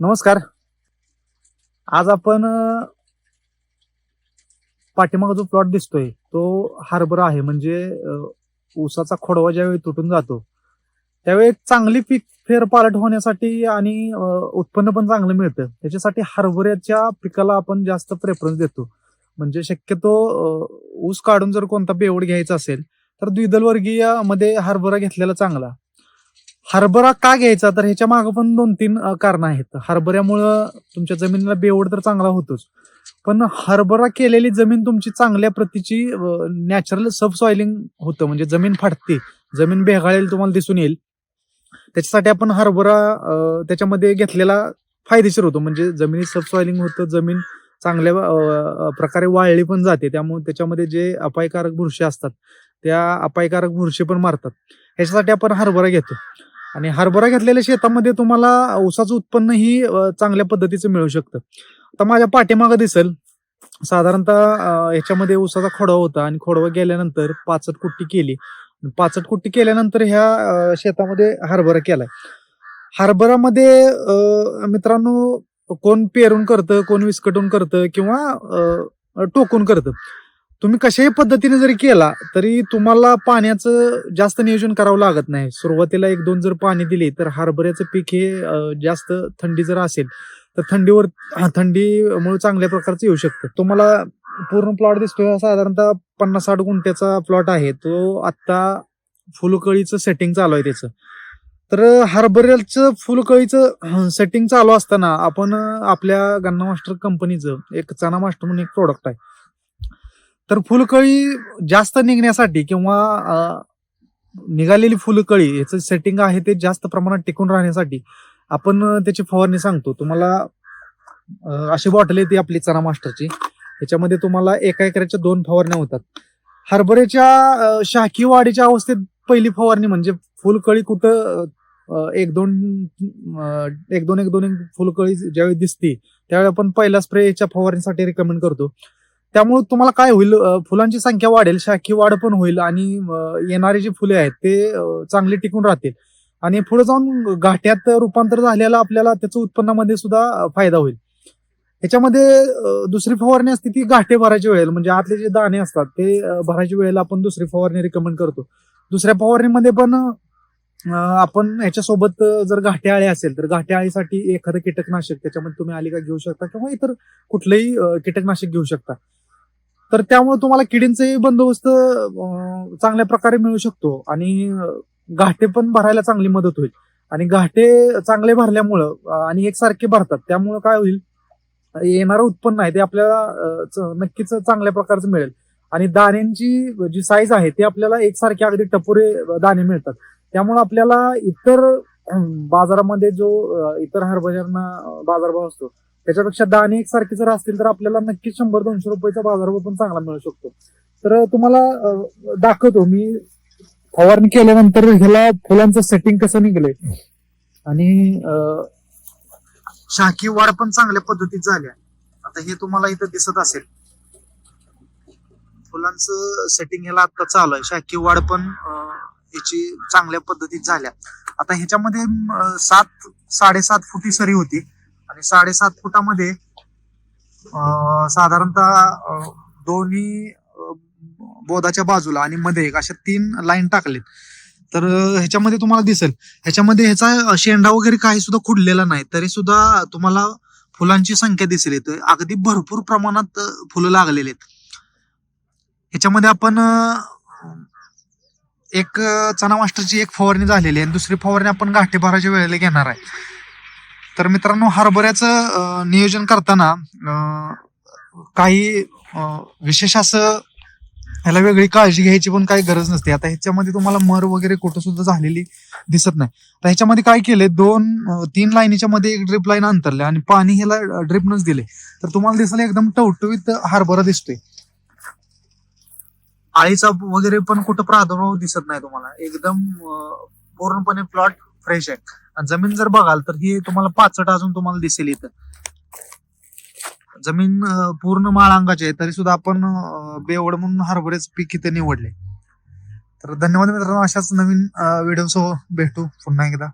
नमस्कार. आज आपण पाठीमागा पाठीमागं जो प्लॉट दिसतोय तो हार्बर आहे. म्हणजे ऊसाचा खोडवा ज्यावेळी तुटून जातो त्यावेळी चांगली पीक फेर पालट होण्यासाठी आणि उत्पन्न पण चांगलं मिळतं. त्याच्यासाठी हरभऱ्याच्या पिकाला आपण जास्त प्रेफरन्स देतो. म्हणजे शक्यतो ऊस काढून जर कोणता बेवड घ्यायचा असेल तर द्विदल वर्गीयमध्ये हरभरा घेतलेला चांगला. हरभरा का घ्यायचा? तर ह्याच्या मागे पण दोन तीन कारणं आहेत. हरभऱ्यामुळं तुमच्या जमिनीला बेवड तर चांगला होतोच. पण हरभरा केलेली जमीन तुमची चांगल्या प्रतीची नॅचरल सब सॉइलिंग होतं. म्हणजे जमीन फाटते. जमीन बेगाळेल तुम्हाला दिसून येईल. त्याच्यासाठी आपण हरभरा त्याच्यामध्ये घेतलेला फायदेशीर होतो. म्हणजे जमिनी सबसॉइलिंग होतं. जमीन चांगल्या प्रकारे वाळली पण जाते. त्यामुळे त्याच्यामध्ये जे अपायकारक बुरशी असतात त्या अपायकारक बुरशी पण मारतात. ह्याच्यासाठी आपण हरभरा घेतो. आणि हरभरा घेतलेल्या शेतामध्ये तुम्हाला ऊसाचं उत्पन्नही चांगल्या पद्धतीचं मिळू शकतं. आता माझ्या पाठीमागं दिसेल. साधारणतः ह्याच्यामध्ये ऊसाचा खोडवा होता आणि खोडवा गेल्यानंतर पाचट कुट्टी केली. पाचट कुट्टी केल्यानंतर ह्या शेतामध्ये हरभरा केलाय. हरभरामध्ये मित्रांनो कोण पेरून करतं कोण विस्कटून करतं किंवा टोकून करतं. तुम्ही कशाही पद्धतीने जरी केला तरी तुम्हाला पाण्याचं जास्त नियोजन करावं लागत नाही. सुरुवातीला एक दोन जर पाणी दिले तर हरभऱ्याचं पीक हे जास्त थंडी जर असेल तर थंडीवर थंडीमुळे चांगल्या प्रकारचं येऊ शकतं. तुम्हाला पूर्ण प्लॉट दिसतोय साधारणतः पन्नास साठ गुंठ्याचा प्लॉट आहे. तो आत्ता फुलकळीचं सेटिंग चालू आहे त्याचं. तर हरभऱ्याचं फुलकळीचं सेटिंग चालू असताना आपण आपल्या गन्ना मास्टर कंपनीचं एक चना मास्टर म्हणून एक प्रोडक्ट आहे. तर फुलकळी जास्त निघण्यासाठी किंवा निघालेली फुलकळी याचं सेटिंग आहे ते जास्त प्रमाणात टिकून राहण्यासाठी आपण त्याची फवारणी सांगतो. तुम्हाला अशी बॉटल येते आपली चना मास्टरची याच्यामध्ये तुम्हाला एका एकराच्या दोन फवारण्या होतात. हरभऱ्याच्या शाखी वाढीच्या अवस्थेत पहिली फवारणी म्हणजे फुलकळी कुठं एक दोन एक दोन एक दोन एक फुलकळी ज्यावेळी दिसते त्यावेळी आपण पहिला स्प्रेच्या फवारणीसाठी रिकमेंड करतो. त्यामुळे तुम्हाला काय होईल फुलांची संख्या वाढेल शाखी वाढ पण होईल आणि येणारे जे जी फुले आहेत ते चांगले टिकून राहतील. आणि पुढे जाऊन गाठ्यात रूपांतर झालेलं आपल्याला त्याचं उत्पन्नामध्ये सुद्धा फायदा होईल. याच्यामध्ये दुसरी फवारणी असते ती घाटे भरायच्या वेळेला. म्हणजे आतले जे दाणे असतात ते भरायची भरायच्या वेळेला आपण दुसरी फवारणी रिकमेंड करतो. दुसऱ्या फवारणीमध्ये पण आपण ह्याच्यासोबत जर घाटे आळे असेल तर घाटे आळीसाठी एखादं कीटकनाशक त्याच्यामध्ये तुम्ही आलिका घेऊ शकता किंवा इतर कुठलंही कीटकनाशक घेऊ शकता. तर त्यामुळे तुम्हाला किडींचाही बंदोबस्त चांगल्या प्रकारे मिळू शकतो. आणि घाटे पण भरायला चांगली मदत होईल. आणि घाटे चांगले भरल्यामुळं आणि एकसारखे भरतात. त्यामुळं काय होईल? येणारं उत्पन्न आहे ते आपल्याला नक्कीच चांगल्या प्रकारचं मिळेल. आणि दाण्यांची जी साईज आहे ती आपल्याला एकसारखे अगदी टपोरे दाणे मिळतात. त्यामुळे आपल्याला इतर बाजारामध्ये जो इतर हरभऱ्यांना बाजारभाव असतो त्याच्यापेक्षा दाणे एकसारखे जर असतील तर आपल्याला नक्कीच शंभर दोनशे रुपयाचा बाजारभाव पण चांगला मिळू शकतो. तर तुम्हाला दाखवतो मी. फवारणी केल्यानंतर ह्याला फुलांचं सेटिंग कसं निघलंय. आणि शाखी वाढ पण चांगल्या पद्धतीत झाल्या आता हे तुम्हाला इथं दिसत असेल. फुलांचं सेटिंग ह्याला आता चालू आहे. शाखी वाढ पण याची चांगल्या पद्धतीत झाल्या आता ह्याच्यामध्ये सात साडेसात फुटी सरी होती. आणि साडेसात फुटामध्ये अं, साधारणतः दोन्ही बोधाच्या बाजूला आणि मध्ये एक अशा तीन लाईन टाकलेत. तर ह्याच्यामध्ये तुम्हाला दिसेल. ह्याच्यामध्ये ह्याचा शेंडा वगैरे काही सुद्धा खुडलेला नाही तरी सुद्धा तुम्हाला फुलांची संख्या दिसेल. इथं अगदी भरपूर प्रमाणात फुलं लागलेली आहेत. ह्याच्यामध्ये आपण एक चणा चना मास्टरची एक फवारणी झालेली आहे आणि दुसरी फवारणी आपण गाठी वेळेला घेणार आहे. तर मित्रांनो हरभऱ्याचं नियोजन करताना काही विशेष असं ह्याला वेगळी काळजी घ्यायची पण काही गरज नसते. आता ह्याच्यामध्ये तुम्हाला मर वगैरे कुठं सुद्धा झालेली दिसत नाही. तर ह्याच्यामध्ये काय केले दोन तीन लाईनीच्या मध्ये एक ड्रिप लाईन अंतरले आणि पाणी ह्याला ड्रिपनच दिले तर तुम्हाला दिसलं एकदम टवटवीत हरभरा दिसतोय. आळीचा वगैरे पण कुठं प्रादुर्भाव दिसत नाही तुम्हाला. एकदम पूर्णपणे प्लॉट फ्रेश आहे. जमीन जर बघाल तर ही तुम्हाला पाचट अजून तुम्हाला दिसेल इथं. जमीन पूर्ण पूर्ण माळांगाची आहे तरी सुद्धा आपण बेवड म्हणून हरभरेच पीक इथे निवडले. तर धन्यवाद मित्रांनो अशाच नवीन व्हिडिओसह भेटू पुन्हा एकदा.